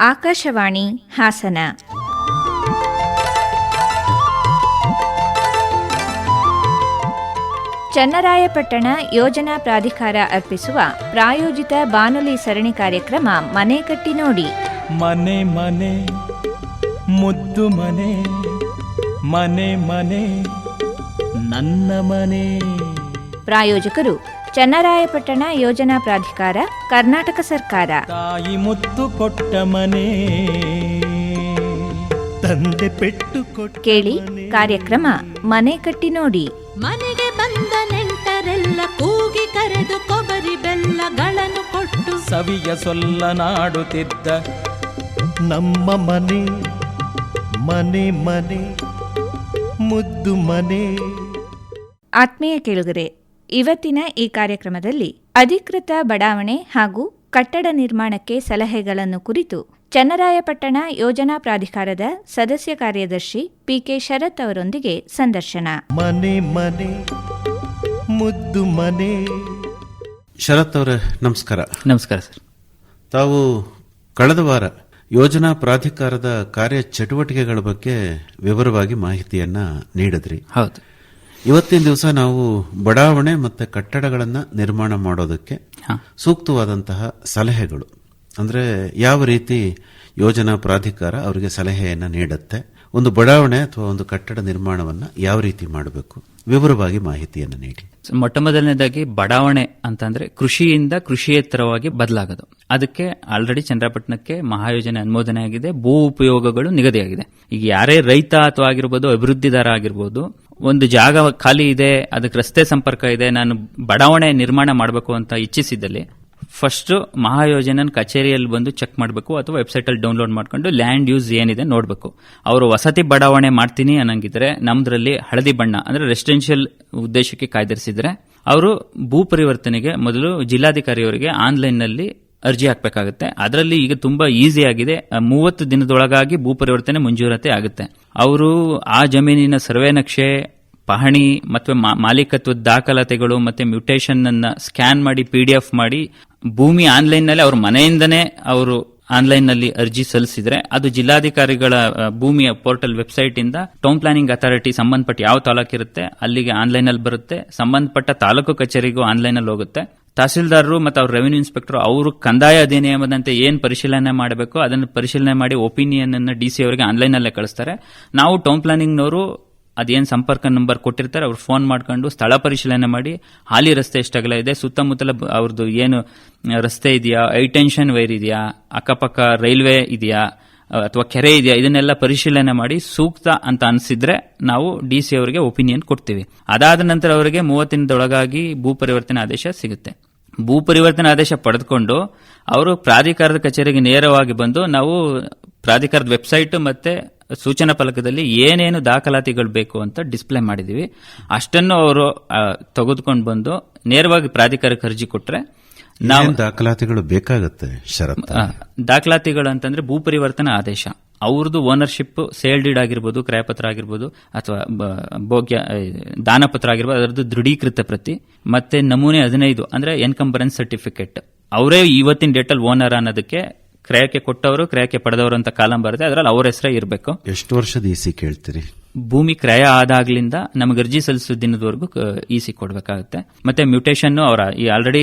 ಆಕಾಶವಾಣಿ ಹಾಸನ. ಚನ್ನರಾಯಪಟ್ಟಣ ಯೋಜನಾ ಪ್ರಾಧಿಕಾರ ಅರ್ಪಿಸುವ ಪ್ರಾಯೋಜಿತ ಬಾನುಲಿ ಸರಣಿ ಕಾರ್ಯಕ್ರಮ ಮನೆ ಕಟ್ಟಿ ನೋಡಿ. ಮನೆ ಮನೆ ಮುದ್ದು ಮನೆ ಮನೆ ಮನೆ ನನ್ನ ಮನೆ. ಪ್ರಾಯೋಜಕರು ಚನ್ನರಾಯಪಟ್ಟಣ ಯೋಜನಾ ಪ್ರಾಧಿಕಾರ ಕರ್ನಾಟಕ ಸರ್ಕಾರ. ತಾಯಿ ಮುತ್ತು ಕೊಟ್ಟ ಮನೆ ತಂದೆ ಪೆಟ್ಟು ಕೊಟ್ಟ ಕೇಳಿ ಕಾರ್ಯಕ್ರಮ ಮನೆ ಕಟ್ಟಿ ನೋಡಿ. ಮನೆಗೆ ಬಂದ ನೆಂಟರೆಲ್ಲ ಕೂಗಿ ಕರೆದು ಕೊಬ್ಬರಿ ಬೆಲ್ಲಗಳನ್ನು ಕೊಟ್ಟು. ಸವಿಯ ಸೊಲ್ಲನಾಡುತ್ತಿದ್ದ ನಮ್ಮ ಮನೆ ಮನೆ ಮನೆ ಮುದ್ದು ಮನೆ. ಆತ್ಮೀಯ ಕೇಳುಗರೆ ಇವತ್ತಿನ ಈ ಕಾರ್ಯಕ್ರಮದಲ್ಲಿ ಅಧಿಕೃತ ಬಡಾವಣೆ ಹಾಗೂ ಕಟ್ಟಡ ನಿರ್ಮಾಣಕ್ಕೆ ಸಲಹೆಗಳನ್ನು ಕುರಿತು ಚನ್ನರಾಯಪಟ್ಟಣ ಯೋಜನಾ ಪ್ರಾಧಿಕಾರದ ಸದಸ್ಯ ಕಾರ್ಯದರ್ಶಿ ಪಿಕೆ ಶರತ್ ಅವರೊಂದಿಗೆ ಸಂದರ್ಶನ. ಮನೆ ಮನೆ ಮುದ್ದು ಮನೆ. ಶರತ್ ಅವರ ನಮಸ್ಕಾರ. ನಮಸ್ಕಾರ ಸರ್. ತಾವು ಕಳೆದ ವಾರ ಯೋಜನಾ ಪ್ರಾಧಿಕಾರದ ಕಾರ್ಯ ಚಟುವಟಿಕೆಗಳ ಬಗ್ಗೆ ವಿವರವಾಗಿ ಮಾಹಿತಿಯನ್ನ ನೀಡಿದ್ರಿ. ಹೌದು. ಇವತ್ತಿನ ದಿವಸ ನಾವು ಬಡಾವಣೆ ಮತ್ತು ಕಟ್ಟಡಗಳನ್ನು ನಿರ್ಮಾಣ ಮಾಡೋದಕ್ಕೆ. ಸೂಕ್ತವಾದಂತಹ ಸಲಹೆಗಳು. ಅಂದ್ರೆ ಯಾವ ರೀತಿ ಯೋಜನಾ ಪ್ರಾಧಿಕಾರ ಅವರಿಗೆ ಸಲಹೆಯನ್ನು ನೀಡುತ್ತೆ ಒಂದು ಬಡಾವಣೆ ಅಥವಾ ಒಂದು ಕಟ್ಟಡ ನಿರ್ಮಾಣವನ್ನ ಯಾವ ರೀತಿ ಮಾಡಬೇಕು ವಿವರವಾಗಿ ಮಾಹಿತಿಯನ್ನು ನೀಡಿ. ಮೊಟ್ಟ ಮೊದಲನೇದಾಗಿ ಬಡಾವಣೆ ಅಂತಂದ್ರೆ ಕೃಷಿಯಿಂದ ಕೃಷಿಯೇತರವಾಗಿ ಬದಲಾಗದು. ಅದಕ್ಕೆ ಆಲ್ರೆಡಿ ಚಂದ್ರಪಟ್ಟಣಕ್ಕೆ ಮಹಾಯೋಜನೆ ಅನುಮೋದನೆ ಆಗಿದೆ ಭೂ ಉಪಯೋಗಗಳು ನಿಗದಿಯಾಗಿದೆ. ಈಗ ಯಾರೇ ರೈತ ಅಥವಾ ಆಗಿರ್ಬೋದು ಅಭಿವೃದ್ಧಿದಾರ ಆಗಿರ್ಬೋದು ಒಂದು ಜಾಗ ಖಾಲಿ ಇದೆ, ಅದಕ್ಕೆ ರಸ್ತೆ ಸಂಪರ್ಕ ಇದೆ, ನಾನು ಬಡಾವಣೆ ನಿರ್ಮಾಣ ಮಾಡಬೇಕು ಅಂತ ಇಚ್ಛಿಸಿದ್ದಲ್ಲಿ ಫಸ್ಟ್ ಮಹಾಯೋಜನೆ ಕಚೇರಿಯಲ್ಲಿ ಬಂದು ಚೆಕ್ ಮಾಡಬೇಕು ಅಥವಾ ವೆಬ್ಸೈಟ್ ಅಲ್ಲಿ ಡೌನ್ಲೋಡ್ ಮಾಡ್ಕೊಂಡು ಲ್ಯಾಂಡ್ ಯೂಸ್ ಏನಿದೆ ನೋಡಬೇಕು. ಅವರು ವಸತಿ ಬಡಾವಣೆ ಮಾಡ್ತೀನಿ ಅನ್ನಂಗಿದ್ರೆ ನಮ್ದ್ರಲ್ಲಿ ಹಳದಿ ಬಣ್ಣ ಅಂದ್ರೆ ರೆಸಿಡೆನ್ಷಿಯಲ್ ಉದ್ದೇಶಕ್ಕೆ ಕಾಯ್ದಿರಿಸಿದ್ರೆ, ಅವರು ಭೂ ಪರಿವರ್ತನೆಗೆ ಮೊದಲು ಜಿಲ್ಲಾಧಿಕಾರಿಯವರಿಗೆ ಆನ್ಲೈನ್ನಲ್ಲಿ ಅರ್ಜಿ ಹಾಕಬೇಕಾಗುತ್ತೆ. ಅದರಲ್ಲಿ ಈಗ ತುಂಬಾ ಈಸಿ ಆಗಿದೆ. ಮೂವತ್ತು ದಿನದೊಳಗಾಗಿ ಭೂ ಪರಿವರ್ತನೆ ಮಂಜೂರಾತಿ ಆಗುತ್ತೆ. ಅವರು ಆ ಜಮೀನಿನ ಸರ್ವೆ ನಕ್ಷೆ, ಪಹಣಿ ಮತ್ತು ಮಾಲೀಕತ್ವದ ದಾಖಲಾತಿಗಳು ಮತ್ತೆ ಮ್ಯೂಟೇಷನ್ ಅನ್ನ ಸ್ಕ್ಯಾನ್ ಮಾಡಿ ಪಿ ಡಿ ಎಫ್ ಮಾಡಿ, ಭೂಮಿ ಆನ್ಲೈನ್ನಲ್ಲಿ ಅವ್ರ ಮನೆಯಿಂದನೇ ಅವರು ಆನ್ಲೈನ್ನಲ್ಲಿ ಅರ್ಜಿ ಸಲ್ಲಿಸಿದ್ರೆ ಅದು ಜಿಲ್ಲಾಧಿಕಾರಿಗಳ ಭೂಮಿಯ ಪೋರ್ಟಲ್ ವೆಬ್ಸೈಟ್ ಇಂದ ಟೌನ್ ಪ್ಲಾನಿಂಗ್ ಅಥಾರಿಟಿ ಸಂಬಂಧಪಟ್ಟ ಯಾವ ತಾಲೂಕಿರುತ್ತೆ, ಅಲ್ಲಿಗೆ ಆನ್ಲೈನ್ ಅಲ್ಲಿ ಬರುತ್ತೆ. ಸಂಬಂಧಪಟ್ಟ ತಾಲೂಕು ಕಚೇರಿಗೂ ಆನ್ಲೈನ್ ಅಲ್ಲಿ ಹೋಗುತ್ತೆ. ತಹಸೀಲ್ದಾರರು ಮತ್ತು ಅವ್ರ ರೆವಿನ್ಯೂ ಇನ್ಸ್ಪೆಕ್ಟರ್ ಅವರು ಕಂದಾಯ ಅಧಿನಿಯಮದಂತೆ ಏನು ಪರಿಶೀಲನೆ ಮಾಡಬೇಕು ಅದನ್ನು ಪರಿಶೀಲನೆ ಮಾಡಿ ಒಪಿನಿಯನ್ ಅನ್ನು ಡಿ ಸಿ ಅವರಿಗೆ ಆನ್ಲೈನ್ ಅಲ್ಲೇ ಕಳಿಸ್ತಾರೆ. ನಾವು ಟೌನ್ ಪ್ಲಾನಿಂಗ್ನವರು ಅದೇನು ಸಂಪರ್ಕ ನಂಬರ್ ಕೊಟ್ಟಿರ್ತಾರೆ, ಅವ್ರು ಫೋನ್ ಮಾಡ್ಕೊಂಡು ಸ್ಥಳ ಪರಿಶೀಲನೆ ಮಾಡಿ, ಹಾಲಿ ರಸ್ತೆ ಎಷ್ಟಾಗಲ ಇದೆ, ಸುತ್ತಮುತ್ತಲ ಅವ್ರದ್ದು ಏನು ರಸ್ತೆ ಇದೆಯಾ ಐಟೆನ್ಷನ್ ವೈರ್ ಇದೆಯಾ, ಅಕ್ಕಪಕ್ಕ ರೈಲ್ವೆ ಇದೆಯಾ ಅಥವಾ ಕೆರೆ ಇದೆಯಾ, ಇದನ್ನೆಲ್ಲ ಪರಿಶೀಲನೆ ಮಾಡಿ ಸೂಕ್ತ ಅಂತ ಅನಿಸಿದ್ರೆ ನಾವು ಡಿ ಸಿ ಅವರಿಗೆ ಒಪಿನಿಯನ್ ಕೊಡ್ತೀವಿ. ಅದಾದ ನಂತರ ಅವರಿಗೆ ಮೂವತ್ತಿನದೊಳಗಾಗಿ ಭೂ ಪರಿವರ್ತನೆ ಆದೇಶ ಸಿಗುತ್ತೆ. ಭೂ ಪರಿವರ್ತನೆ ಆದೇಶ ಪಡೆದುಕೊಂಡು ಅವರು ಪ್ರಾಧಿಕಾರದ ಕಚೇರಿಗೆ ನೇರವಾಗಿ ಬಂದು ನಾವು ಪ್ರಾಧಿಕಾರದ ವೆಬ್ಸೈಟ್ ಮತ್ತೆ ಸೂಚನಾ ಫಲಕದಲ್ಲಿ ಏನೇನು ದಾಖಲಾತಿಗಳು ಬೇಕು ಅಂತ ಡಿಸ್ಪ್ಲೇ ಮಾಡಿದೀವಿ ಅಷ್ಟನ್ನು ಅವರು ತೆಗೆದುಕೊಂಡು ಬಂದು ನೇರವಾಗಿ ಪ್ರಾಧಿಕಾರಕ್ಕೆ ಅರ್ಜಿ ಕೊಟ್ರೆ ನಾವು ದಾಖಲಾತಿಗಳು ಬೇಕಾಗುತ್ತೆ ದಾಖಲಾತಿಗಳು ಅಂತಂದ್ರೆ ಭೂ ಪರಿವರ್ತನಾ ಆದೇಶ. ಅವ್ರದ್ದು ಓನರ್ಶಿಪ್ ಸೇಲ್ ಡೀಡ್ ಆಗಿರ್ಬೋದು, ಕ್ರಯಪತ್ರ ಆಗಿರ್ಬೋದು, ಅಥವಾ ಭೋಗ್ಯ ದಾನಪತ್ರ ಆಗಿರ್ಬೋದು, ಅದರದ್ದು ದೃಢೀಕೃತ ಪ್ರತಿ. ಮತ್ತೆ ನಮೂನೆ ಹದಿನೈದು, ಅಂದ್ರೆ ಎನ್ಕಂಬರೆನ್ಸ್ ಸರ್ಟಿಫಿಕೇಟ್ ಅವರೇ ಇವತ್ತಿನ ಡೇಟಲ್ಲಿ ಓನರ್ ಅನ್ನೋದಕ್ಕೆ ಕ್ರಯಕ್ಕೆ ಕೊಟ್ಟವರು, ಕ್ರಯಕ್ಕೆ ಪಡೆದವರು ಅಂತ ಕಾಲಂ ಬರುತ್ತೆ, ಅದರಲ್ಲಿ ಅವ್ರ ಹೆಸರೇ ಇರಬೇಕು. ಎಷ್ಟು ವರ್ಷದ ಇಸಿ ಕೇಳ್ತೀರಿ? ಭೂಮಿ ಕ್ರಯ ಆದಾಗ್ಲಿಂದ ನಮಗೆ ಅರ್ಜಿ ಸಲ್ಲಿಸೋ ದಿನದವರೆಗೂ ಇಸಿ ಕೊಡಬೇಕಾಗುತ್ತೆ. ಮತ್ತೆ ಮ್ಯೂಟೇಷನ್ ಅವರ, ಈ ಆಲ್ರೆಡಿ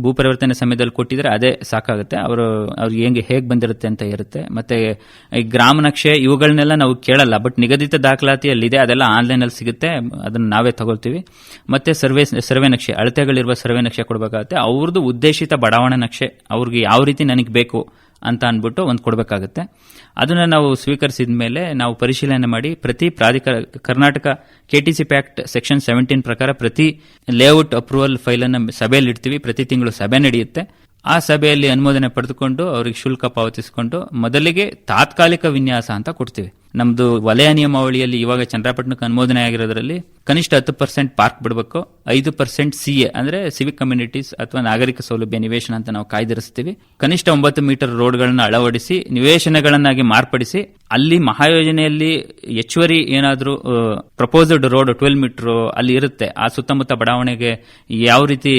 ಭೂ ಪರಿವರ್ತನೆ ಸಮಯದಲ್ಲಿ ಕೊಟ್ಟಿದ್ರೆ ಅದೇ ಸಾಕಾಗುತ್ತೆ. ಅವರು, ಅವ್ರಿಗೆ ಹೆಂಗೆ, ಹೇಗೆ ಬಂದಿರುತ್ತೆ ಅಂತ ಇರುತ್ತೆ. ಮತ್ತೆ ಈ ಗ್ರಾಮ ನಕ್ಷೆ ಇವುಗಳನ್ನೆಲ್ಲ ನಾವು ಕೇಳಲ್ಲ. ಬಟ್ ನಿಗದಿತ ದಾಖಲಾತಿ ಅಲ್ಲಿದೆ ಅದೆಲ್ಲ ಆನ್ಲೈನ್ ಅಲ್ಲಿ ಸಿಗುತ್ತೆ. ಅದನ್ನ ನಾವೇ ತಗೊಳ್ತೀವಿ. ಮತ್ತೆ ಸರ್ವೆ ಸರ್ವೆ ನಕ್ಷೆ, ಅಳತೆಗಳಿರುವ ಸರ್ವೆ ನಕ್ಷೆ ಕೊಡಬೇಕಾಗುತ್ತೆ. ಅವ್ರದ್ದು ಉದ್ದೇಶಿತ ಬಡಾವಣೆ ನಕ್ಷೆ. ಅವ್ರಿಗೆ ಯಾವ ರೀತಿ ನನಗೆ ಬೇಕು ಅಂತ ಅಂದ್ಬಿಟ್ಟು ಒಂದು ಕೊಡಬೇಕಾಗುತ್ತೆ. ಅದನ್ನು ನಾವು ಸ್ವೀಕರಿಸಿದ ಮೇಲೆ ನಾವು ಪರಿಶೀಲನೆ ಮಾಡಿ ಪ್ರತಿ ಪ್ರಾಧಿಕಾರ Karnataka KTC pact section seventeen ಪ್ರಕಾರ ಪ್ರತಿ ಲೇಔಟ್ ಅಪ್ರೂವಲ್ ಫೈಲ್ ಅನ್ನು ಸಭೆಯಲ್ಲಿ ಇಡ್ತೀವಿ. ಪ್ರತಿ ತಿಂಗಳು ಸಭೆ ನಡೆಯುತ್ತೆ. ಆ ಸಭೆಯಲ್ಲಿ ಅನುಮೋದನೆ ಪಡೆದುಕೊಂಡು ಅವ್ರಿಗೆ ಶುಲ್ಕ ಪಾವತಿಸಿಕೊಂಡು ಮೊದಲಿಗೆ ತಾತ್ಕಾಲಿಕ ವಿನ್ಯಾಸ ಅಂತ ಕೊಡ್ತೀವಿ. ನಮ್ದು ವಲಯ ನಿಯಮಾವಳಿಯಲ್ಲಿ ಇವಾಗ ಚಂದ್ರಪಟ್ಟಣಕ್ಕೆ ಅನುಮೋದನೆ ಆಗಿರೋದ್ರಲ್ಲಿ ಕನಿಷ್ಠ ಹತ್ತು ಪರ್ಸೆಂಟ್ ಪಾರ್ಕ್ ಬಿಡಬೇಕು, ಐದು ಪರ್ಸೆಂಟ್ ಸಿ ಎ ಅಂದ್ರೆ ಸಿವಿಕ್ ಕಮ್ಯುನಿಟೀಸ್ ಅಥವಾ ನಾಗರಿಕ ಸೌಲಭ್ಯ ನಿವೇಶನ ಅಂತ ನಾವು ಕಾಯ್ದಿರಿಸ್ತೀವಿ. ಕನಿಷ್ಠ ಒಂಬತ್ತು ಮೀಟರ್ ರೋಡ್ಗಳನ್ನ ಅಳವಡಿಸಿ, ನಿವೇಶನಗಳನ್ನಾಗಿ ಮಾರ್ಪಡಿಸಿ, ಅಲ್ಲಿ ಮಹಾಯೋಜನೆಯಲ್ಲಿ ಹೆಚ್ಚುವರಿ ಏನಾದರೂ ಪ್ರಪೋಸ್ಡ್ ರೋಡ್ ಟ್ವೆಲ್ ಮೀಟರ್ ಅಲ್ಲಿ ಇರುತ್ತೆ. ಆ ಸುತ್ತಮುತ್ತ ಬಡಾವಣೆಗೆ ಯಾವ ರೀತಿ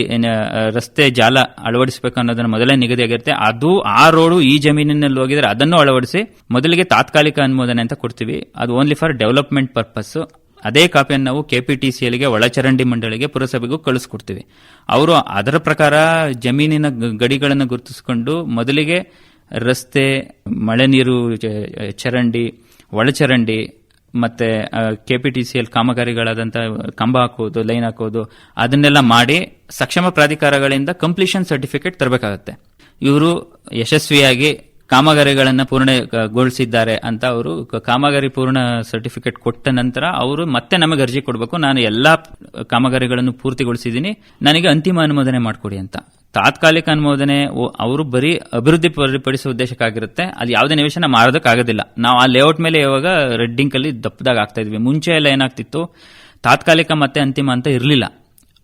ರಸ್ತೆ ಜಾಲ ಅಳವಡಿಸಬೇಕು ಅನ್ನೋದನ್ನ ಮೊದಲೇ ನಿಗದಿಯಾಗಿರುತ್ತೆ. ಅದು ಆ ರೋಡು ಈ ಜಮೀನಿನಲ್ಲಿ ಹೋಗಿದ್ರೆ ಅದನ್ನು ಅಳವಡಿಸಿ, ಮೊದಲಿಗೆ ತಾತ್ಕಾಲಿಕ ಅನುಮೋದನೆ ಅಂತ ಕೊಡ್ತೀವಿ. ಅದು ಓನ್ಲಿ ಫಾರ್ ಡೆವಲಪ್ಮೆಂಟ್ ಪರ್ಪಸ್ ಅದೇ ಕಾಪಿಯನ್ನು ನಾವು ಕೆಪಿಟಿಸಿಎಲ್ಗೆ, ಒಳಚರಂಡಿ ಮಂಡಳಿಗೆ, ಪುರಸಭೆಗೂ ಕಳಿಸ್ಕೊಡ್ತೀವಿ. ಅವರು ಅದರ ಪ್ರಕಾರ ಜಮೀನಿನ ಗಡಿಗಳನ್ನು ಗುರುತಿಸಿಕೊಂಡು ಮೊದಲಿಗೆ ರಸ್ತೆ, ಮಳೆ ನೀರು ಚರಂಡಿ, ಒಳಚರಂಡಿ, ಮತ್ತೆ ಕೆಪಿಟಿಸಿಎಲ್ ಕಾಮಗಾರಿಗಳಾದಂಥ ಕಂಬ ಹಾಕೋದು, ಲೈನ್ ಹಾಕೋದು, ಅದನ್ನೆಲ್ಲ ಮಾಡಿ ಸಕ್ಷಮ ಪ್ರಾಧಿಕಾರಗಳಿಂದ ಕಂಪ್ಲೀಷನ್ ಸರ್ಟಿಫಿಕೇಟ್ ತರಬೇಕಾಗತ್ತೆ. ಇವರು ಯಶಸ್ವಿಯಾಗಿ ಕಾಮಗಾರಿಗಳನ್ನು ಪೂರ್ಣಗೊಳಿಸಿದ್ದಾರೆ ಅಂತ ಅವರು ಕಾಮಗಾರಿ ಪೂರ್ಣ ಸರ್ಟಿಫಿಕೇಟ್ ಕೊಟ್ಟ ನಂತರ ಅವರು ಮತ್ತೆ ನಮಗೆ ಅರ್ಜಿ ಕೊಡಬೇಕು. ನಾನು ಎಲ್ಲಾ ಕಾಮಗಾರಿಗಳನ್ನು ಪೂರ್ತಿಗೊಳಿಸಿದ್ದೀನಿ. ನನಗೆ ಅಂತಿಮ ಅನುಮೋದನೆ ಮಾಡಿಕೊಡಿ ಅಂತ. ತಾತ್ಕಾಲಿಕ ಅನುಮೋದನೆ ಅವರು ಬರೀ ಅಭಿವೃದ್ಧಿ ಪರಿಪಡಿಸುವ ಉದ್ದೇಶಕ್ಕಾಗಿರುತ್ತೆ. ಅಲ್ಲಿ ಯಾವುದೇ ನಿವೇಶನ ಮಾರೋದಕ್ಕಾಗೋದಿಲ್ಲ. ನಾವು ಆ ಲೇಔಟ್ ಮೇಲೆ ಇವಾಗ ರೆಡ್ಡಿಂಕಲ್ಲಿ ದಪ್ಪದಾಗ ಆಗ್ತಾ ಇದ್ವಿ. ಮುಂಚೆ ಎಲ್ಲ ಏನಾಗ್ತಿತ್ತು? ತಾತ್ಕಾಲಿಕ ಮತ್ತೆ ಅಂತಿಮ ಅಂತ ಇರಲಿಲ್ಲ.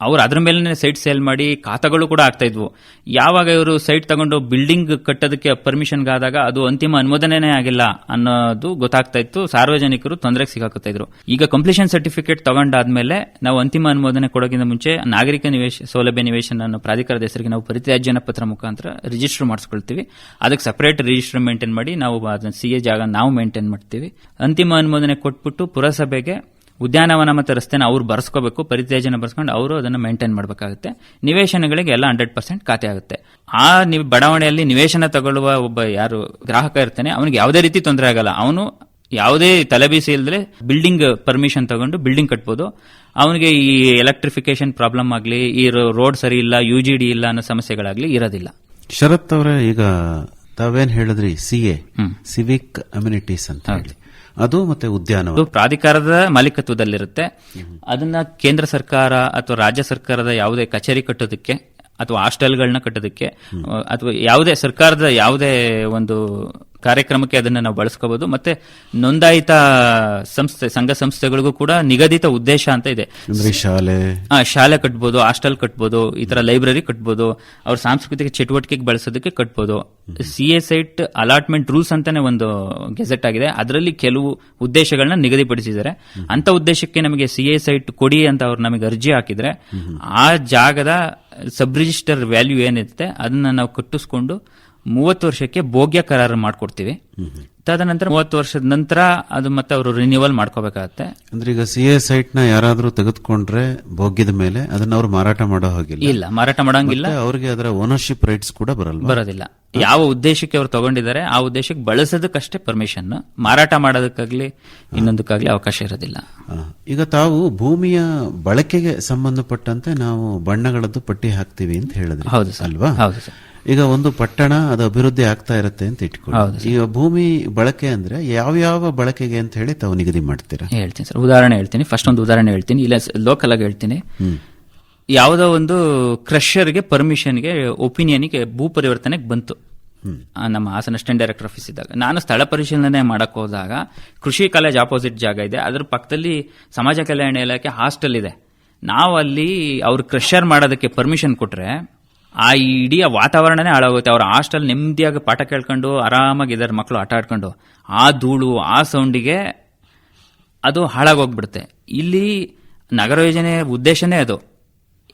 ಅವ್ರು ಅದ್ರ ಮೇಲೆ ಸೈಟ್ ಸೇಲ್ ಮಾಡಿ ಖಾತಾಗಳು ಕೂಡ ಆಗ್ತಾ ಇದ್ವು. ಯಾವಾಗ ಇವರು ಸೈಟ್ ತಗೊಂಡು ಬಿಲ್ಡಿಂಗ್ ಕಟ್ಟೋದಕ್ಕೆ ಪರ್ಮಿಷನ್ಗಾದಾಗ ಅದು ಅಂತಿಮ ಅನುಮೋದನೆನೇ ಆಗಿಲ್ಲ ಅನ್ನೋದು ಗೊತ್ತಾಗ್ತಾ ಇತ್ತು. ಸಾರ್ವಜನಿಕರು ತೊಂದರೆಗೆ ಸಿಗಾಕತ್ತಾ ಇದ್ರು. ಈಗ ಕಂಪ್ಲೀಷನ್ ಸರ್ಟಿಫಿಕೇಟ್ ತಗೊಂಡಾದ್ಮೇಲೆ ನಾವು ಅಂತಿಮ ಅನುಮೋದನೆ ಕೊಡೋಕ್ಕಿಂತ ಮುಂಚೆ ನಾಗರಿಕ ನಿವೇಶ, ಸೌಲಭ್ಯ ನಿವೇಶನ ಅನ್ನೋ ಪ್ರಾಧಿಕಾರದ ಹೆಸರಿಗೆ ನಾವು ಪರಿತ್ಯಾಜ್ಯನ ಪತ್ರ ಮುಖಾಂತರ ರಿಜಿಸ್ಟರ್ ಮಾಡಿಸ್ಕೊಳ್ತೀವಿ. ಅದಕ್ಕೆ ಸಪರೇಟ್ ರಿಜಿಸ್ಟರ್ ಮೇಂಟೈನ್ ಮಾಡಿ ನಾವು ಸಿ ಎ ಜಾಗ ನಾವು ಮೇಂಟೈನ್ ಮಾಡ್ತೀವಿ. ಅಂತಿಮ ಅನುಮೋದನೆ ಕೊಟ್ಬಿಟ್ಟು ಪುರಸಭೆಗೆ ಉದ್ಯಾನವನ ಮತ್ತು ರಸ್ತೆನ ಅವ್ರು ಬರ್ಸ್ಕೋಬೇಕು ಪರಿತ್ಯಜನ ಬರ್ಸ್ಕೊಂಡು ಅವರು ಅದನ್ನು ಮೇಂಟೈನ್ ಮಾಡಬೇಕಾಗುತ್ತೆ. ನಿವೇಶನಗಳಿಗೆ ಎಲ್ಲ ಹಂಡ್ರೆಡ್ ಪರ್ಸೆಂಟ್ ಖಾತೆ ಆಗುತ್ತೆ. ಆ ನೀವು ಬಡಾವಣೆಯಲ್ಲಿ ನಿವೇಶನ ತಗೊಳ್ಳುವ ಒಬ್ಬ ಯಾರು ಗ್ರಾಹಕ ಇರ್ತಾನೆ ಅವನಿಗೆ ಯಾವುದೇ ರೀತಿ ತೊಂದರೆ ಆಗಲ್ಲ. ಅವನು ಯಾವುದೇ ತಲೆಬೀಸಿ ಇಲ್ಲದೆ ಬಿಲ್ಡಿಂಗ್ ಪರ್ಮಿಷನ್ ತಗೊಂಡು ಬಿಲ್ಡಿಂಗ್ ಕಟ್ಬೋದು. ಅವನಿಗೆ ಈ ಎಲೆಕ್ಟ್ರಿಫಿಕೇಶನ್ ಪ್ರಾಬ್ಲಮ್ ಆಗಲಿ ಈ ರೋಡ್ ಸರಿ ಇಲ್ಲ ಯು ಜಿ ಡಿ ಇಲ್ಲ ಅನ್ನೋ ಸಮಸ್ಯೆಗಳಾಗಲಿ ಇರೋದಿಲ್ಲ. ಶರತ್ ಅವರ ಈಗ ತಾವೇನ್ ಹೇಳಿದ್ರಿ ಸಿ ಎ. ಸಿವಿಕ್ ಅಮ್ಯುನಿಟೀಸ್ ಅಂತ ಹೇಳಿ. ಅದು ಮತ್ತೆ ಉದ್ಯಾನವನ. ಪ್ರಾಧಿಕಾರದ ಮಾಲೀಕತ್ವದಲ್ಲಿರುತ್ತೆ. ಅದನ್ನ ಕೇಂದ್ರ ಸರ್ಕಾರ ಅಥವಾ ರಾಜ್ಯ ಸರ್ಕಾರದ ಯಾವುದೇ ಕಚೇರಿ ಕಟ್ಟೋದಕ್ಕೆ ಅಥವಾ ಹಾಸ್ಟೆಲ್ಗಳನ್ನ ಕಟ್ಟೋದಕ್ಕೆ ಅಥವಾ ಯಾವುದೇ ಸರ್ಕಾರದ ಯಾವುದೇ ಒಂದು ಕಾರ್ಯಕ್ರಮಕ್ಕೆ ಅದನ್ನ ನಾವು ಬಳಸ್ಕೋಬಹುದು ಮತ್ತೆ ನೋಂದಾಯಿತ ಸಂಸ್ಥೆ ಸಂಘ ಸಂಸ್ಥೆಗಳಿಗೂ ಕೂಡ ನಿಗದಿತ ಉದ್ದೇಶ ಅಂತ ಇದೆ. ಶಾಲೆ. ಆ, ಶಾಲೆ ಕಟ್ಬೋದು ಹಾಸ್ಟೆಲ್ ಕಟ್ಬೋದು ಈ ತರ ಲೈಬ್ರರಿ ಕಟ್ಬೋದು ಅವ್ರ ಸಾಂಸ್ಕೃತಿಕ ಚಟುವಟಿಕೆಗೆ ಬಳಸೋದಕ್ಕೆ ಕಟ್ಬೋದು. C site allotment rules ಅಂತಾನೆ ಒಂದು ಗೆಜೆಟ್ ಆಗಿದೆ. ಅದರಲ್ಲಿ ಕೆಲವು ಉದ್ದೇಶಗಳನ್ನ ನಿಗದಿಪಡಿಸಿದ್ದಾರೆ. ಅಂತ ಉದ್ದೇಶಕ್ಕೆ ನಮಗೆ ಸಿ ಎಸ್ ಐಟ್ ಕೊಡಿ ಅಂತ ಅವ್ರು ನಮಗೆ ಅರ್ಜಿ ಹಾಕಿದ್ರೆ ಆ ಜಾಗದ ಸಬ್ ರಿಜಿಸ್ಟರ್ ವ್ಯಾಲ್ಯೂ ಏನಿರುತ್ತೆ ಅದನ್ನ ನಾವು ಕಟ್ಟಿಸ್ಕೊಂಡು ಮೂವತ್ತು ವರ್ಷಕ್ಕೆ ಭೋಗ್ಯ ಕರಾರು ಮಾಡಿಕೊಡ್ತೀವಿ. ತದನಂತರ ಮೂವತ್ತು ವರ್ಷದ ನಂತರ ಅದು ಮತ್ತೆ ಅವರು ರಿನ್ಯೂವಲ್ ಮಾಡ್ಕೋಬೇಕಾಗತ್ತೆ. ಅಂದ್ರೆ ಈಗ ಸಿ ಎ ಸೈಟ್ನ ಯಾರಾದ್ರೂ ತೆಗೆದುಕೊಂಡ್ರೆ ಭೋಗ್ಯದ ಮೇಲೆ ಅದನ್ನ ಅವ್ರು ಮಾರಾಟ ಮಾಡೋ ಹಾಗಿಲ್ಲ. ಇಲ್ಲ ಮಾರಾಟ ಮಾಡೋಂಗಿಲ್ಲ. ಅವರಿಗೆ ಅವ್ರಿಗೆ ಅದರ ಓನರ್ಶಿಪ್ ರೈಟ್ಸ್ ಕೂಡ ಬರಲ್ಲ ಬರೋದಿಲ್ಲ. ಯಾವ ಉದ್ದೇಶಕ್ಕೆ ಅವ್ರು ತಗೊಂಡಿದ್ದಾರೆ ಆ ಉದ್ದೇಶಕ್ಕೆ ಬಳಸೋದಕ್ಕಷ್ಟೇ ಪರ್ಮಿಷನ್ ಮಾರಾಟ ಮಾಡೋದಕ್ಕಾಗ್ಲಿ ಇನ್ನೊಂದಕ್ಕಾಗ್ಲಿ ಅವಕಾಶ ಇರೋದಿಲ್ಲ. ಈಗ ತಾವು ಭೂಮಿಯ ಬಳಕೆಗೆ ಸಂಬಂಧಪಟ್ಟಂತೆ ನಾವು ಬಣ್ಣಗಳದ್ದು ಪಟ್ಟಿ ಹಾಕ್ತೀವಿ ಅಂತ ಹೇಳಿದ್ರೆ. ಹೌದು ಸರ್. ಅಲ್ವಾ? ಹೌದು ಸರ್. ಈಗ ಒಂದು ಪಟ್ಟಣ ಅದು ಅಭಿವೃದ್ಧಿ ಆಗ್ತಾ ಇರುತ್ತೆ ಅಂತ ಇಟ್ಕೊಳ್ಳಿ. ಈಗ ಭೂಮಿ ಬಳಕೆ ಅಂದ್ರೆ ಯಾವ ಯಾವ ಬಳಕೆಗೆ ಅಂತ ಹೇಳಿ ತಾವು ನಿಗದಿ ಮಾಡ್ತೀರಾ? ಹೇಳ್ತೀನಿ ಸರ್. ಉದಾಹರಣೆ ಹೇಳ್ತೀನಿ. ಫಸ್ಟ್ ಒಂದು ಉದಾಹರಣೆ ಹೇಳ್ತೀನಿ. ಇಲ್ಲ ಲೋಕಲ್ ಆಗಿ ಹೇಳ್ತೀನಿ. ಯಾವುದೋ ಒಂದು ಕ್ರಷರ್ಗೆ ಪರ್ಮಿಷನ್ಗೆ ಒಪಿನಿಯನ್ಗೆ ಭೂ ಪರಿವರ್ತನೆಗೆ ಬಂತು. ನಮ್ಮ ಹಾಸನ ಅಸಿಸ್ಟೆಂಟ್ ಡೈರೆಕ್ಟರ್ ಆಫೀಸ್ ಇದ್ದಾಗ. ನಾನು ಸ್ಥಳ ಪರಿಶೀಲನೆ ಮಾಡಕ್ ಹೋದಾಗ ಕೃಷಿ ಕಾಲೇಜ್ ಆಪೋಸಿಟ್ ಜಾಗ ಇದೆ. ಅದ್ರ ಪಕ್ಕದಲ್ಲಿ ಸಮಾಜ ಕಲ್ಯಾಣ ಇಲಾಖೆ ಹಾಸ್ಟೆಲ್ ಇದೆ. ನಾವು ಅಲ್ಲಿ ಅವ್ರು ಕ್ರಷರ್ ಮಾಡೋದಕ್ಕೆ ಪರ್ಮಿಷನ್ ಕೊಟ್ರೆ ಆ ಇಡೀ ವಾತಾವರಣನೇ ಹಾಳಾಗುತ್ತೆ ಅವ್ರ ಹಾಸ್ಟೆಲ್ ನೆಮ್ಮದಿಯಾಗಿ ಪಾಠ ಕೇಳ್ಕೊಂಡು ಆರಾಮಾಗಿದ್ದಾರೆ ಮಕ್ಕಳು ಆಟ ಆಡ್ಕೊಂಡು. ಆ ಧೂಳು, ಆ ಸೌಂಡಿಗೆ ಅದು ಹಾಳಾಗೋಗ್ಬಿಡುತ್ತೆ. ಇಲ್ಲಿ ನಗರ ಯೋಜನೆಯ ಉದ್ದೇಶನೇ ಅದು.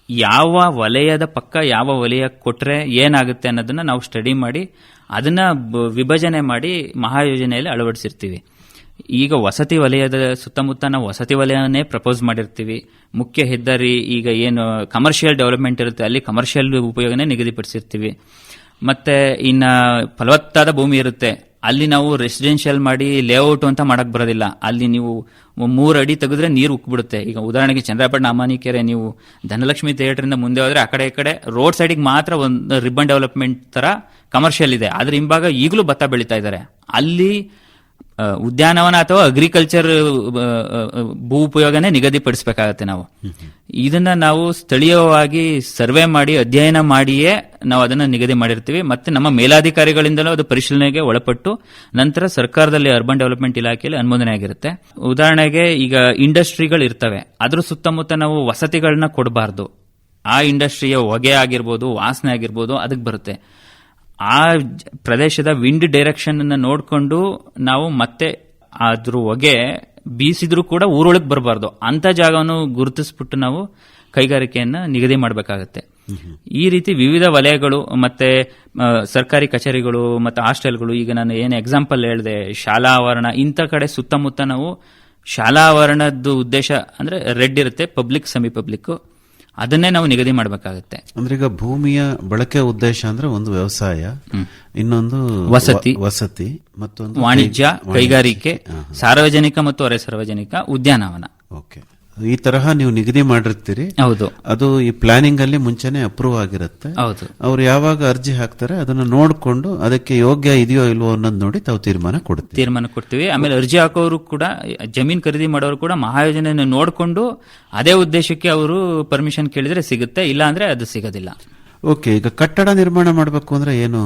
ಯಾವ ವಲಯದ ಪಕ್ಕ ಯಾವ ವಲಯ ಕೊಟ್ರೆ ಏನಾಗುತ್ತೆ ಅನ್ನೋದನ್ನ ನಾವು ಸ್ಟಡಿ ಮಾಡಿ, ಅದನ್ನ ವಿಭಜನೆ ಮಾಡಿ ಮಹಾಯೋಜನೆಯಲ್ಲಿ ಅಳವಡಿಸಿರ್ತೀವಿ. ಈಗ ವಸತಿ ವಲಯದ ಸುತ್ತಮುತ್ತ ನಾವು ವಸತಿ ವಲಯನೇ ಪ್ರಪೋಸ್ ಮಾಡಿರ್ತೀವಿ. ಮುಖ್ಯ ಹೆದ್ದಾರಿ ಈಗ ಏನು ಕಮರ್ಷಿಯಲ್ ಡೆವಲಪ್ಮೆಂಟ್ ಇರುತ್ತೆ, ಅಲ್ಲಿ ಕಮರ್ಷಿಯಲ್ ಉಪಯೋಗನೇ ನಿಗದಿಪಡಿಸಿರ್ತೀವಿ. ಮತ್ತೆ ಇನ್ನ ಫಲವತ್ತಾದ ಭೂಮಿ ಇರುತ್ತೆ. ಅಲ್ಲಿ ನಾವು ರೆಸಿಡೆನ್ಷಿಯಲ್ ಮಾಡಿ ಲೇಔಟ್ ಅಂತ ಮಾಡಕ್ ಬರೋದಿಲ್ಲ. ಅಲ್ಲಿ ನೀವು ಮೂರು ಅಡಿ ತೆಗೆದ್ರೆ ನೀರು ಉಕ್ಬಿಡುತ್ತೆ. ಈಗ ಉದಾಹರಣೆಗೆ ಚಂದ್ರಪಟ್ಟಣ ಅಮಾನಿಕೆರೆ ನೀವು ಧನಲಕ್ಷ್ಮಿ ಥಿಯೇಟರ್ ಇಂದ ಮುಂದೆ ಹೋದ್ರೆ ಆ ಕಡೆ ಈ ಕಡೆ ರೋಡ್ ಸೈಡಿಗೆ ಮಾತ್ರ ಒಂದು ರಿಬ್ಬನ್ ಡೆವಲಪ್ಮೆಂಟ್ ತರ ಕಮರ್ಷಿಯಲ್ ಇದೆ. ಆದ್ರೆ ಹಿಂಭಾಗ ಈಗಲೂ ಭತ್ತ ಬೆಳೀತಾ ಇದ್ದಾರೆ. ಅಲ್ಲಿ ಉದ್ಯಾನವನ ಅಥವಾ ಅಗ್ರಿಕಲ್ಚರ್ ಭೂ ಉಪಯೋಗನೇ ನಿಗದಿಪಡಿಸಬೇಕಾಗತ್ತೆ ನಾವು. ಇದನ್ನ ನಾವು ಸ್ಥಳೀಯವಾಗಿ ಸರ್ವೆ ಮಾಡಿ, ಅಧ್ಯಯನ ಮಾಡಿಯೇ ನಾವು ಅದನ್ನ ನಿಗದಿ ಮಾಡಿರ್ತೀವಿ. ಮತ್ತೆ ನಮ್ಮ ಮೇಲಾಧಿಕಾರಿಗಳಿಂದಲೂ ಅದು ಪರಿಶೀಲನೆಗೆ ಒಳಪಟ್ಟು ನಂತರ ಸರ್ಕಾರದಲ್ಲಿ ಅರ್ಬನ್ ಡೆವಲಪ್ಮೆಂಟ್ ಇಲಾಖೆಯಲ್ಲಿ ಅನುಮೋದನೆ ಆಗಿರುತ್ತೆ. ಉದಾಹರಣೆಗೆ ಈಗ ಇಂಡಸ್ಟ್ರಿಗಳು ಇರ್ತವೆ. ಅದ್ರ ಸುತ್ತಮುತ್ತ ನಾವು ವಸತಿಗಳನ್ನ ಕೊಡಬಾರ್ದು. ಆ ಇಂಡಸ್ಟ್ರಿಯ ಹೊಗೆ ಆಗಿರ್ಬೋದು, ವಾಸನೆ ಆಗಿರ್ಬೋದು ಅದಕ್ಕೆ ಬರುತ್ತೆ. ಆ ಪ್ರದೇಶದ ವಿಂಡ್ ಡೈರೆಕ್ಷನ್ ಅನ್ನ ನೋಡಿಕೊಂಡು ನಾವು ಮತ್ತೆ ಅದ್ರ ಹೊಗೆ ಬೀಸಿದ್ರು ಕೂಡ ಊರೊಳಗೆ ಬರಬಾರ್ದು. ಅಂತ ಜಾಗವನ್ನು ಗುರುತಿಸ್ಬಿಟ್ಟು ನಾವು ಕೈಗಾರಿಕೆಯನ್ನ ನಿಗದಿ ಮಾಡಬೇಕಾಗತ್ತೆ. ಈ ರೀತಿ ವಿವಿಧ ವಲಯಗಳು ಮತ್ತೆ ಸರ್ಕಾರಿ ಕಚೇರಿಗಳು ಮತ್ತೆ ಹಾಸ್ಟೆಲ್ಗಳು, ಈಗ ನಾನು ಏನು ಎಕ್ಸಾಂಪಲ್ ಹೇಳಿದೆ, ಶಾಲಾ ಆವರಣ, ಇಂಥ ಕಡೆ ಸುತ್ತಮುತ್ತ ನಾವು ಶಾಲಾ ಆವರಣದ ಉದ್ದೇಶ ಅಂದ್ರೆ ರೆಡ್ ಇರುತ್ತೆ ಪಬ್ಲಿಕ್ ಸೆಮಿ ಪಬ್ಲಿಕ್ ಅದನ್ನೇ ನಾವು ನಿಗದಿ ಮಾಡಬೇಕಾಗುತ್ತೆ. ಅಂದ್ರೆ ಈಗ ಭೂಮಿಯ ಬಳಕೆ ಉದ್ದೇಶ ಅಂದ್ರೆ ಒಂದು ವ್ಯವಸಾಯ ಇನ್ನೊಂದು ವಸತಿ. ವಸತಿ ಮತ್ತೊಂದು ವಾಣಿಜ್ಯ ಕೈಗಾರಿಕೆ. ಸಾರ್ವಜನಿಕ ಮತ್ತು ಅರೆ ಸಾರ್ವಜನಿಕ ಉದ್ಯಾನವನ. ಓಕೆ. ಈ ತರಹ ನೀವು ನಿಗದಿ ಮಾಡಿರ್ತೀರಿ. ಹೌದು. ಅದು ಈ ಪ್ಲಾನಿಂಗ್ ಅಲ್ಲಿ ಮುಂಚೆನೆ ಅಪ್ರೂವ್ ಆಗಿರುತ್ತೆ. ಹೌದು. ಅವ್ರು ಯಾವಾಗ ಅರ್ಜಿ ಹಾಕ್ತಾರೆ ಅದನ್ನ ನೋಡಿಕೊಂಡು ಅದಕ್ಕೆ ಯೋಗ್ಯ ಇದೆಯೋ ಇಲ್ವೋ ಅನ್ನೋದು ನೋಡಿ ತಾವು ತೀರ್ಮಾನ ಕೊಡ್ತೀವಿ. ತೀರ್ಮಾನ ಕೊಡ್ತೀವಿ. ಆಮೇಲೆ ಅರ್ಜಿ ಹಾಕೋರು ಕೂಡ ಜಮೀನ್ ಖರೀದಿ ಮಾಡೋರು ಕೂಡ ಮಹಾಯೋಜನೆಯನ್ನು ನೋಡಿಕೊಂಡು ಅದೇ ಉದ್ದೇಶಕ್ಕೆ ಅವರು ಪರ್ಮಿಷನ್ ಕೇಳಿದ್ರೆ ಸಿಗುತ್ತೆ ಇಲ್ಲ ಅಂದ್ರೆ ಅದು ಸಿಗೋದಿಲ್ಲ. ಓಕೆ ಈಗ ಕಟ್ಟಡ ನಿರ್ಮಾಣ ಮಾಡಬೇಕು ಅಂದ್ರೆ ಏನು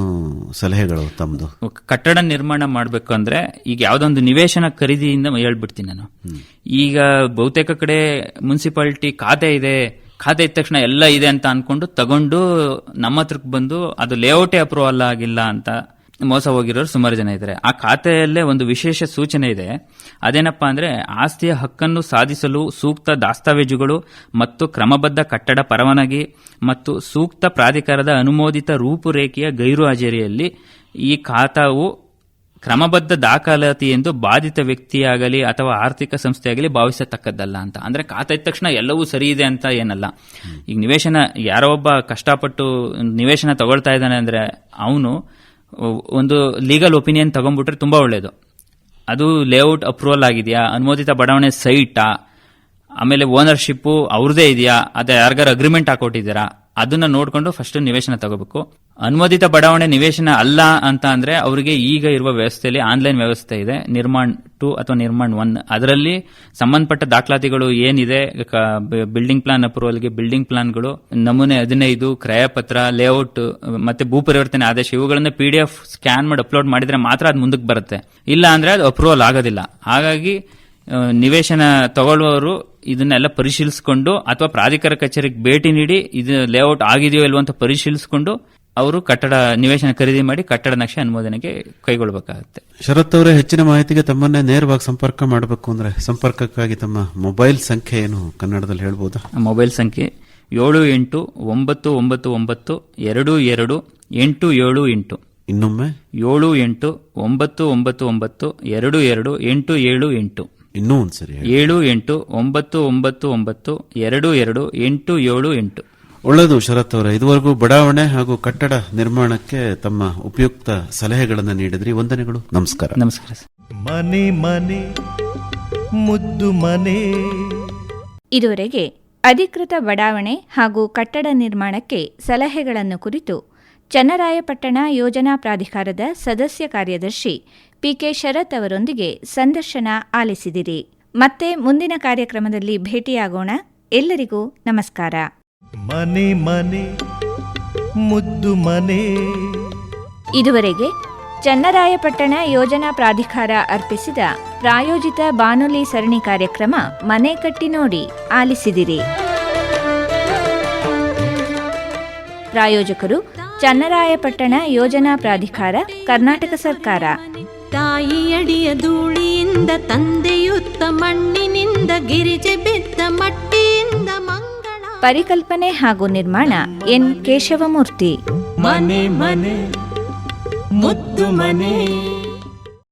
ಸಲಹೆಗಳು ತಮ್ಮದು ಕಟ್ಟಡ ನಿರ್ಮಾಣ ಮಾಡಬೇಕು ಅಂದ್ರೆ ಈಗ ಯಾವ್ದೊಂದು ನಿವೇಶನ ಖರೀದಿಯಿಂದ ಹೇಳ್ಬಿಡ್ತೀನಿ ನಾನು. ಈಗ ಬಹುತೇಕ ಕಡೆ ಮುನ್ಸಿಪಾಲಿಟಿ ಖಾತೆ ಇದೆ ಖಾತೆ ಇದ್ದ ತಕ್ಷಣ ಎಲ್ಲ ಇದೆ ಅಂತ ಅನ್ಕೊಂಡು ತಗೊಂಡು ನಮ್ಮ ಹತ್ರಕ್ಕೆ ಬಂದು ಅದು ಲೇಔಟೇ ಅಪ್ರೂವಲ್ ಆಗಿಲ್ಲ ಅಂತ ಮೋಸ ಹೋಗಿರೋರು ಸುಮಾರು ಜನ ಇದ್ದಾರೆ. ಆ ಖಾತೆಯಲ್ಲೇ ಒಂದು ವಿಶೇಷ ಸೂಚನೆ ಇದೆ. ಅದೇನಪ್ಪ ಅಂದ್ರೆ ಆಸ್ತಿಯ ಹಕ್ಕನ್ನು ಸಾಧಿಸಲು ಸೂಕ್ತ ದಾಸ್ತಾವೇಜುಗಳು ಮತ್ತು ಕ್ರಮಬದ್ಧ ಕಟ್ಟಡ ಪರವಾನಗಿ ಮತ್ತು ಸೂಕ್ತ ಪ್ರಾಧಿಕಾರದ ಅನುಮೋದಿತ ರೂಪುರೇಖೆಯ ಗೈರು ಹಾಜರಿಯಲ್ಲಿ ಈ ಖಾತಾವು ಕ್ರಮಬದ್ಧ ದಾಖಲಾತಿ ಎಂದು ಬಾಧಿತ ವ್ಯಕ್ತಿಯಾಗಲಿ ಅಥವಾ ಆರ್ಥಿಕ ಸಂಸ್ಥೆಯಾಗಲಿ ಭಾವಿಸತಕ್ಕದ್ದಲ್ಲ ಅಂತ. ಅಂದ್ರೆ ಖಾತೆ ಇದ್ದ ತಕ್ಷಣ ಎಲ್ಲವೂ ಸರಿ ಇದೆ ಅಂತ ಏನಲ್ಲ. ಈಗ ನಿವೇಶನ ಯಾರೋ ಒಬ್ಬ ಕಷ್ಟಪಟ್ಟು ನಿವೇಶನ ತಗೊಳ್ತಾ ಇದ್ದಾನೆ ಅಂದ್ರೆ ಅವನು ಒಂದು ಲೀಗಲ್ ಒಪಿನಿಯನ್ ತಗೊಂಡ್ಬಿಟ್ರೆ ತುಂಬಾ ಒಳ್ಳೇದು. ಅದು ಲೇಔಟ್ ಅಪ್ರೂವಲ್ ಆಗಿದೆಯಾ? ಅನುಮೋದಿತ ಬಡಾವಣೆ ಸೈಟಾ? ಆಮೇಲೆ ಓನರ್ಶಿಪ್ ಅವ್ರದೇ ಇದೆಯಾ? ಅದೇ ಯಾರಿಗಾರು ಅಗ್ರಿಮೆಂಟ್ ಹಾಕೊಟ್ಟಿದ್ದೀರಾ? ಅದನ್ನ ನೋಡ್ಕೊಂಡು ಫಸ್ಟ್ ನಿವೇಶನ ತಗೋಬೇಕು. ಅನುಮೋದಿತ ಬಡಾವಣೆ ನಿವೇಶನ ಅಲ್ಲ ಅಂತ ಅಂದ್ರೆ ಅವರಿಗೆ ಈಗ ಇರುವ ವ್ಯವಸ್ಥೆಯಲ್ಲಿ ಆನ್ಲೈನ್ ವ್ಯವಸ್ಥೆ ಇದೆ. ನಿರ್ಮಾಣ್ ಟು ಅಥವಾ ನಿರ್ಮಾಣ್ ಒನ್, ಅದರಲ್ಲಿ ಸಂಬಂಧಪಟ್ಟ ದಾಖಲಾತಿಗಳು ಏನಿದೆ ಬಿಲ್ಡಿಂಗ್ ಪ್ಲಾನ್ ಅಪ್ರೂವಲ್ಗೆ ಬಿಲ್ಡಿಂಗ್ ಪ್ಲಾನ್ಗಳು ನಮೂನೆ ಹದಿನೈದು, ಕ್ರಯಪತ್ರ ಲೇಔಟ್ ಮತ್ತೆ ಭೂ ಪರಿವರ್ತನೆ ಆದೇಶ, ಇವುಗಳನ್ನ ಪಿ ಡಿ ಎಫ್ ಸ್ಕ್ಯಾನ್ ಮಾಡಿ ಅಪ್ಲೋಡ್ ಮಾಡಿದ್ರೆ ಮಾತ್ರ ಅದು ಮುಂದಕ್ಕೆ ಬರುತ್ತೆ. ಇಲ್ಲ ಅಂದ್ರೆ ಅದು ಅಪ್ರೂವಲ್ ಆಗೋದಿಲ್ಲ. ಹಾಗಾಗಿ ನಿವೇಶನ ತಗೊಳ್ಳುವವರು ಇದನ್ನೆಲ್ಲ ಪರಿಶೀಲಿಸಿಕೊಂಡು ಅಥವಾ ಪ್ರಾಧಿಕಾರ ಕಚೇರಿಗೆ ಭೇಟಿ ನೀಡಿ ಇದು ಲೇಔಟ್ ಆಗಿದೆಯೋ ಇಲ್ವೋ ಅಂತ ಪರಿಶೀಲಿಸಿಕೊಂಡು ಅವರು ಕಟ್ಟಡ ನಿವೇಶನ ಖರೀದಿ ಮಾಡಿ ಕಟ್ಟಡ ನಕ್ಷೆ ಅನುಮೋದನೆಗೆ ಕೈಗೊಳ್ಳಬೇಕಾಗುತ್ತೆ. ಶರತ್ ಅವರೇ ಹೆಚ್ಚಿನ ಮಾಹಿತಿಗೆ ತಮ್ಮನ್ನೇ ನೇರವಾಗಿ ಸಂಪರ್ಕ ಮಾಡಬೇಕು ಅಂದ್ರೆ ಸಂಪರ್ಕಕ್ಕಾಗಿ ತಮ್ಮ ಮೊಬೈಲ್ ಸಂಖ್ಯೆ ಏನು ಕನ್ನಡದಲ್ಲಿ ಹೇಳ್ಬೋದಾ? ಮೊಬೈಲ್ ಸಂಖ್ಯೆ ಏಳು ಎಂಟು ಒಂಬತ್ತು ಒಂಬತ್ತು ಒಂಬತ್ತು ಎರಡು ಎರಡು ಎಂಟು ಏಳು ಎಂಟು. ಇನ್ನೊಮ್ಮೆ? ಏಳು ಎಂಟು ಒಂಬತ್ತು ಒಂಬತ್ತು ಒಂಬತ್ತು ಎರಡು ಎರಡು ಎಂಟು ಏಳು ಎಂಟು. ಇನ್ನೂ ಒಂದ್ಸರಿ ಏಳು ಎಂಟು ಒಂಬತ್ತು ಒಂಬತ್ತು ಒಂಬತ್ತು ಎರಡು ಎರಡು ಎಂಟು ಏಳು ಎಂಟು. ಒಳ್ಳೆಯದು ಶರತ್ ಅವರ. ಇದುವರೆಗೂ ಬಡಾವಣೆ ಹಾಗೂ ಕಟ್ಟಡ ನಿರ್ಮಾಣಕ್ಕೆ ತಮ್ಮ ಉಪಯುಕ್ತ ಸಲಹೆಗಳನ್ನು ನೀಡಿದ್ರಿ. ವಂದನೆಗಳು. ನಮಸ್ಕಾರ. ನಮಸ್ಕಾರ ಮನೆ ಮನೆ ಮುದ್ದು ಮನೆ. ಇದುವರೆಗೆ ಅಧಿಕೃತ ಬಡಾವಣೆ ಹಾಗೂ ಕಟ್ಟಡ ನಿರ್ಮಾಣಕ್ಕೆ ಸಲಹೆಗಳನ್ನು ಕುರಿತು ಚನ್ನರಾಯಪಟ್ಟಣ ಯೋಜನಾ ಪ್ರಾಧಿಕಾರದ ಸದಸ್ಯ ಕಾರ್ಯದರ್ಶಿ ಪಿಕೆ ಶರತ್ ಅವರೊಂದಿಗೆ ಸಂದರ್ಶನ ಆಲಿಸಿದಿರಿ. ಮತ್ತೆ ಮುಂದಿನ ಕಾರ್ಯಕ್ರಮದಲ್ಲಿ ಭೇಟಿಯಾಗೋಣ. ಎಲ್ಲರಿಗೂ ನಮಸ್ಕಾರ. ಮನೆ ಮನೆ ಮುದ್ದು ಮನೆ. ಇದುವರೆಗೆ ಚನ್ನರಾಯಪಟ್ಟಣ ಯೋಜನಾ ಪ್ರಾಧಿಕಾರ ಅರ್ಪಿಸಿದ ಪ್ರಾಯೋಜಿತ ಬಾನುಲಿ ಸರಣಿ ಕಾರ್ಯಕ್ರಮ ಮನೆ ಕಟ್ಟಿ ನೋಡಿ ಆಲಿಸಿದಿರಿ. ಪ್ರಾಯೋಜಕರು ಚನ್ನರಾಯಪಟ್ಟಣ ಯೋಜನಾ ಪ್ರಾಧಿಕಾರ ಕರ್ನಾಟಕ ಸರ್ಕಾರ. ತಾಯಿಯಡಿಯ ಧೂಳಿಯಿಂದ ತಂದೆಯುತ್ತ ಮಣ್ಣಿನಿಂದ ಗಿರಿಜೆ ಬಿದ್ದ ಮಂಗಳ ಪರಿಕಲ್ಪನೆ ಹಾಗೂ ನಿರ್ಮಾಣ ಎನ್. ಕೇಶವಮೂರ್ತಿ. ಮನೆ ಮನೆ ಮುದ್ದು ಮನೆ.